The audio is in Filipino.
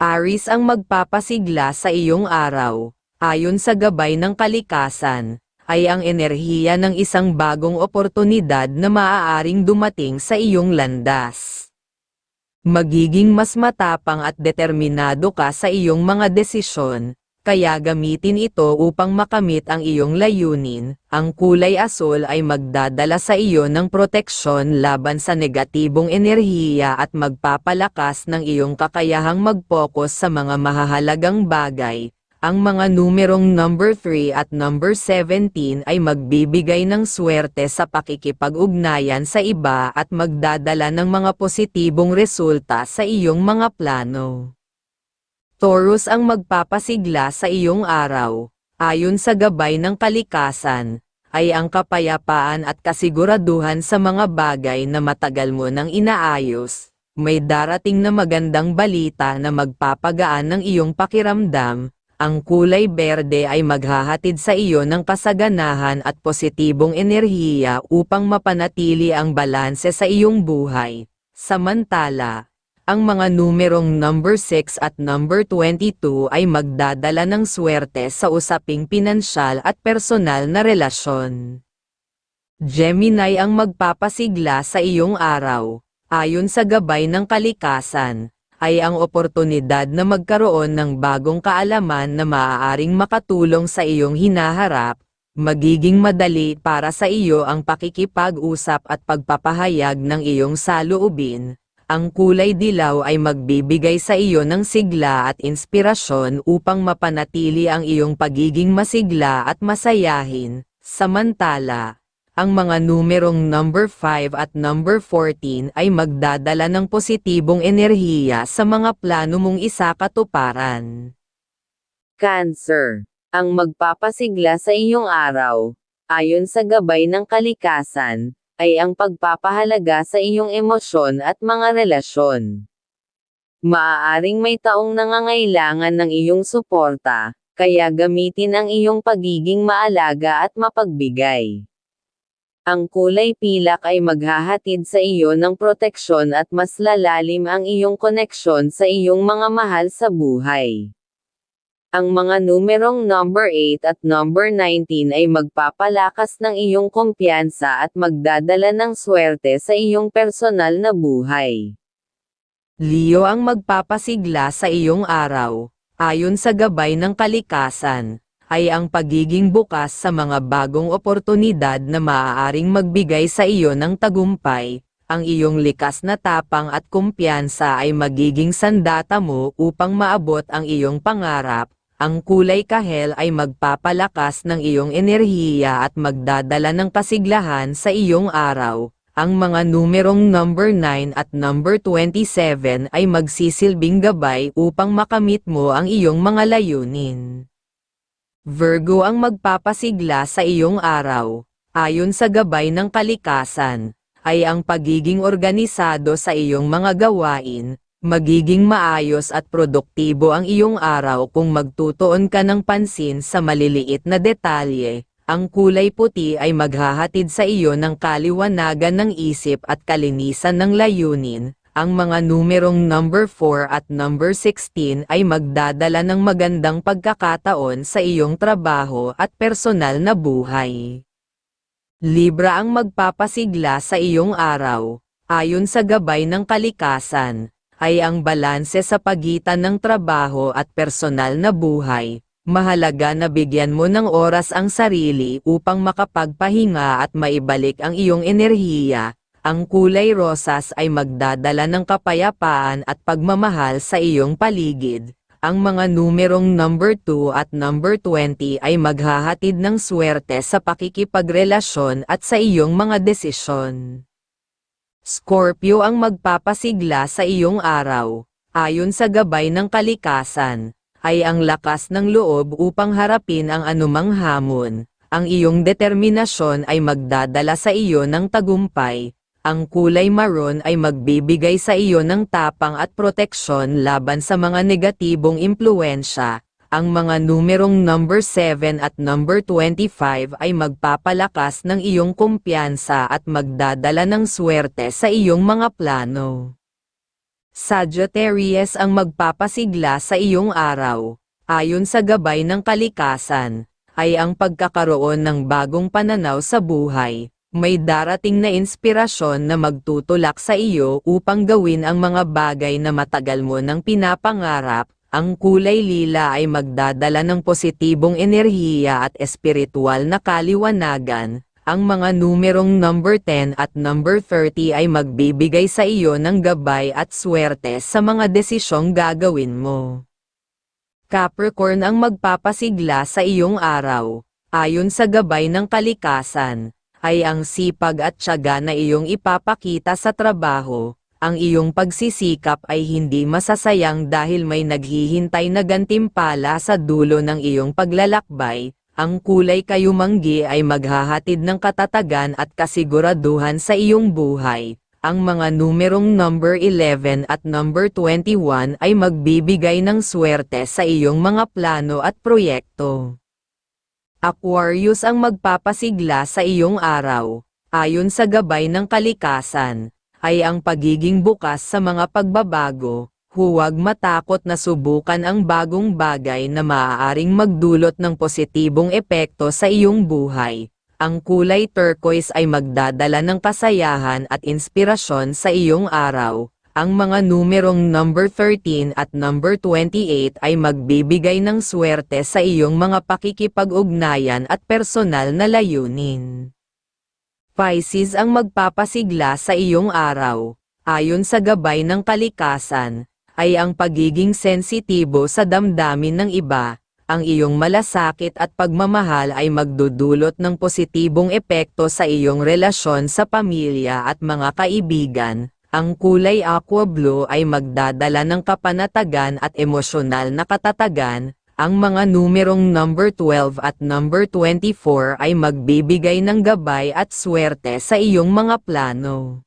Aris ang magpapasigla sa iyong araw. Ayon sa gabay ng kalikasan, ay ang enerhiya ng isang bagong oportunidad na maaaring dumating sa iyong landas. Magiging mas matapang at determinado ka sa iyong mga desisyon, kaya gamitin ito upang makamit ang iyong layunin. Ang kulay asul ay magdadala sa iyo ng proteksyon laban sa negatibong enerhiya at magpapalakas ng iyong kakayahang mag-focus sa mga mahahalagang bagay. Ang mga numerong number 3 at number 17 ay magbibigay ng swerte sa pakikipag-ugnayan sa iba at magdadala ng mga positibong resulta sa iyong mga plano. Taurus ang magpapasigla sa iyong araw. Ayon sa gabay ng kalikasan, ay ang kapayapaan at kasiguraduhan sa mga bagay na matagal mo nang inaayos. May darating na magandang balita na magpapagaan ng iyong pakiramdam. Ang kulay berde ay maghahatid sa iyo ng kasaganahan at positibong enerhiya upang mapanatili ang balanse sa iyong buhay. Samantala, ang mga numerong number 6 at number 22 ay magdadala ng swerte sa usaping pinansyal at personal na relasyon. Gemini ang magpapasigla sa iyong araw. Ayon sa gabay ng kalikasan, ay ang oportunidad na magkaroon ng bagong kaalaman na maaaring makatulong sa iyong hinaharap, magiging madali para sa iyo ang pakikipag-usap at pagpapahayag ng iyong saloobin, ang kulay dilaw ay magbibigay sa iyo ng sigla at inspirasyon upang mapanatili ang iyong pagiging masigla at masayahin. Samantala, ang mga numerong number 5 at number 14 ay magdadala ng positibong enerhiya sa mga plano mong isakatuparan. Cancer, ang magpapasigla sa iyong araw, ayon sa gabay ng kalikasan, ay ang pagpapahalaga sa iyong emosyon at mga relasyon. Maaaring may taong nangangailangan ng iyong suporta, kaya gamitin ang iyong pagiging maalaga at mapagbigay. Ang kulay pilak ay maghahatid sa iyo ng proteksyon at mas lalalim ang iyong koneksyon sa iyong mga mahal sa buhay. Ang mga numerong number 8 at number 19 ay magpapalakas ng iyong kumpiyansa at magdadala ng swerte sa iyong personal na buhay. Leo ang magpapasigla sa iyong araw, ayon sa gabay ng kalikasan, ay ang pagiging bukas sa mga bagong oportunidad na maaaring magbigay sa iyo ng tagumpay, ang iyong likas na tapang at kumpiyansa ay magiging sandata mo upang maabot ang iyong pangarap, ang kulay kahel ay magpapalakas ng iyong enerhiya at magdadala ng kasiglahan sa iyong araw. Ang mga numerong number 9 at number 27 ay magsisilbing gabay upang makamit mo ang iyong mga layunin. Virgo ang magpapasigla sa iyong araw. Ayon sa gabay ng kalikasan, ay ang pagiging organisado sa iyong mga gawain, Magiging maayos at produktibo ang iyong araw kung magtutuon ka ng pansin sa maliliit na detalye. Ang kulay puti ay maghahatid sa iyo ng kaliwanagan ng isip at kalinisan ng layunin. Ang mga numerong number 4 at number 16 ay magdadala ng magandang pagkakataon sa iyong trabaho at personal na buhay. Libra ang magpapasigla sa iyong araw. Ayon sa gabay ng kalikasan, ay ang balanse sa pagitan ng trabaho at personal na buhay. Mahalaga na bigyan mo ng oras ang sarili upang makapagpahinga at maibalik ang iyong enerhiya. Ang kulay rosas ay magdadala ng kapayapaan at pagmamahal sa iyong paligid. Ang mga numerong number 2 at number 20 ay maghahatid ng swerte sa pakikipagrelasyon at sa iyong mga desisyon. Scorpio ang magpapasigla sa iyong araw. Ayon sa gabay ng kalikasan, ay ang lakas ng loob upang harapin ang anumang hamon. Ang iyong determinasyon ay magdadala sa iyo ng tagumpay. Ang kulay maroon ay magbibigay sa iyo ng tapang at proteksyon laban sa mga negatibong impluensya ang mga numerong number 7 at number 25 ay magpapalakas ng iyong kumpiyansa at magdadala ng swerte sa iyong mga plano. Sagittarius ang magpapasigla sa iyong araw. Ayon sa gabay ng kalikasan, ay ang pagkakaroon ng bagong pananaw sa buhay. May darating na inspirasyon na magtutulak sa iyo upang gawin ang mga bagay na matagal mo nang pinapangarap. Ang kulay lila ay magdadala ng positibong enerhiya at espiritual na kaliwanagan. Ang mga numerong number 10 at number 30 ay magbibigay sa iyo ng gabay at swerte sa mga desisyong gagawin mo. Capricorn ang magpapasigla sa iyong araw. Ayon sa gabay ng kalikasan, ay ang sipag at tiyaga na iyong ipapakita sa trabaho. Ang iyong pagsisikap ay hindi masasayang dahil may naghihintay na gantimpala sa dulo ng iyong paglalakbay. Ang kulay kayumanggi ay maghahatid ng katatagan at kasiguraduhan sa iyong buhay ang mga numerong number 11 at number 21 ay magbibigay ng swerte sa iyong mga plano at proyekto. Aquarius ang magpapasigla sa iyong araw. Ayon sa gabay ng kalikasan, ay ang pagiging bukas sa mga pagbabago, huwag matakot na subukan ang bagong bagay na maaaring magdulot ng positibong epekto sa iyong buhay ang kulay turquoise ay magdadala ng kasayahan at inspirasyon sa iyong araw. Ang mga numerong number 13 at number 28 ay magbibigay ng swerte sa iyong mga pakikipag-ugnayan at personal na layunin. Pisces ang magpapasigla sa iyong araw. Ayon sa gabay ng kalikasan, ay ang pagiging sensitibo sa damdamin ng iba, ang iyong malasakit at pagmamahal ay magdudulot ng positibong epekto sa iyong relasyon sa pamilya at mga kaibigan. Ang kulay aqua blue ay magdadala ng kapanatagan at emosyonal na katatagan. Ang mga numerong number 12 at number 24 ay magbibigay ng gabay at swerte sa iyong mga plano.